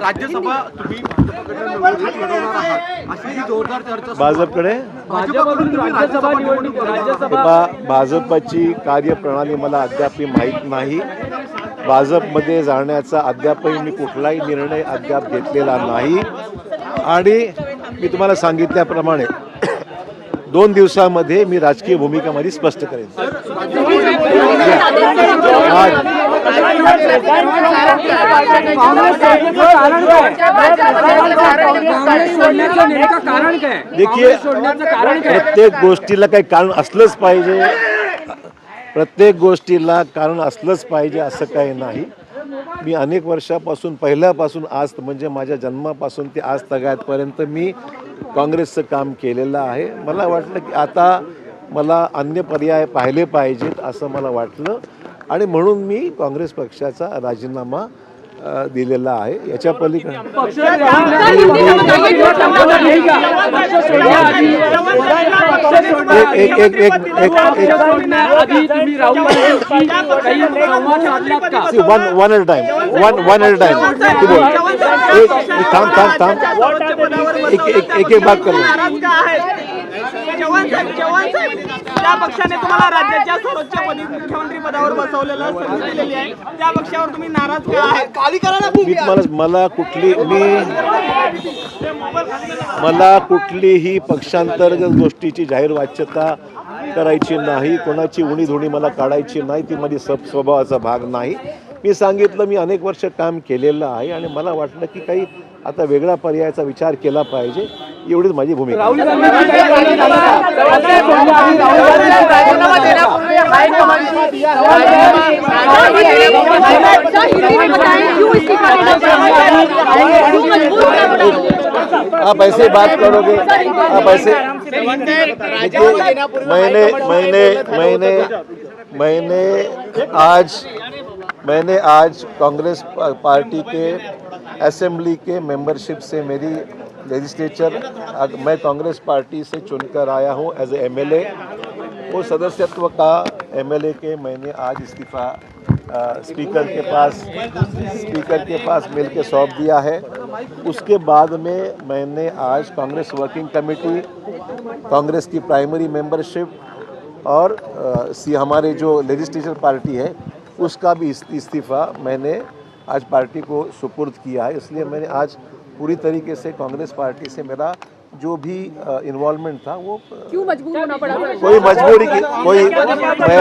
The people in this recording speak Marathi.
राज्यसभा तुम्ही अशी जोरदार चर्चा. भाजपकडे? भाजपची कार्यप्रणाली मला अद्याप माहीत नाही. भाजपमध्ये जाण्याचा अद्यापही मी कुठलाही निर्णय अद्याप घेतलेला नाही. आणि मी तुम्हाला सांगितल्याप्रमाणे दोन दिवसामध्ये मी राजकीय भूमिका माझी स्पष्ट करेन. देखिए प्रत्येक गोष्टीला काही कारण असलंच पाहिजे. प्रत्येक गोष्टीला कारण असलंच पाहिजे असं काही नाही. मी अनेक वर्षापासून पहिल्यापासून आज म्हणजे माझ्या जन्मापासून ते आज तगायतपर्यंत मी काँग्रेसचं काम केलेलं आहे. मला वाटलं की आता मला अन्य पर्याय पाहिले पाहिजेत असं मला वाटलं. आणि म्हणून मी काँग्रेस पक्षाचा राजीनामा दिलेला आहे याच्या पलीकडे one one eight time one one eight time थांब थांब थांब एक एक एक एक बात करू चव्हाण साहेब चव्हाण साहेब त्या पक्षाने तुम्हाला राज्याच्या सर्वोच्च पदी मुख्यमंत्री पदावर बसवलेलं संधी दिलेली आहे. त्या पक्षावर तुम्ही नाराज का मी मला मला कुठली मी मला कुठलीही पक्षांतर्गत गोष्टीची जाहीर वाच्यता करायची नाही. कोणाची उणी धुणी मला काढायची नाही. ती माझी सब स्वभावाचा भाग नाही. मी सांगितलं मी अनेक वर्ष काम केलेलं आहे आणि मला वाटलं की काही आता वेगळ्या पर्यायाचा विचार केला पाहिजे. एवढीच माझी भूमिका आप ऐसे बात करोगे आप ऐसे मैंने मैंने मैंने मैंने आज मैंने आज कांग्रेस पार्टी के असेंबली के मेंबरशिप से मेरी लेजिस्लेचर मैं कांग्रेस पार्टी से चुनकर आया हूँ एज ए एमएलए वो सदस्यत्व का एमएलए के मैंने आज इस्तीफ़ा स्पीकर के पास स्पीकर के पास मिल के सौंप दिया है। उसके बाद में मैंने आज कांग्रेस वर्किंग कमेटी कांग्रेस की प्राइमरी मेंबरशिप और सी, हमारे जो लेजिस्लेचर पार्टी है, उसका भी इस्तीफ़ा मैंने आज पार्टी को सुपुर्द किया है। इसलिए मैंने आज पूरी तरीके से कांग्रेस पार्टी से मेरा जो भी इन्वॉल्वमेंट था वो क्यों मजबूर होना पड़ा? कोई मजबूरी की कोई मैं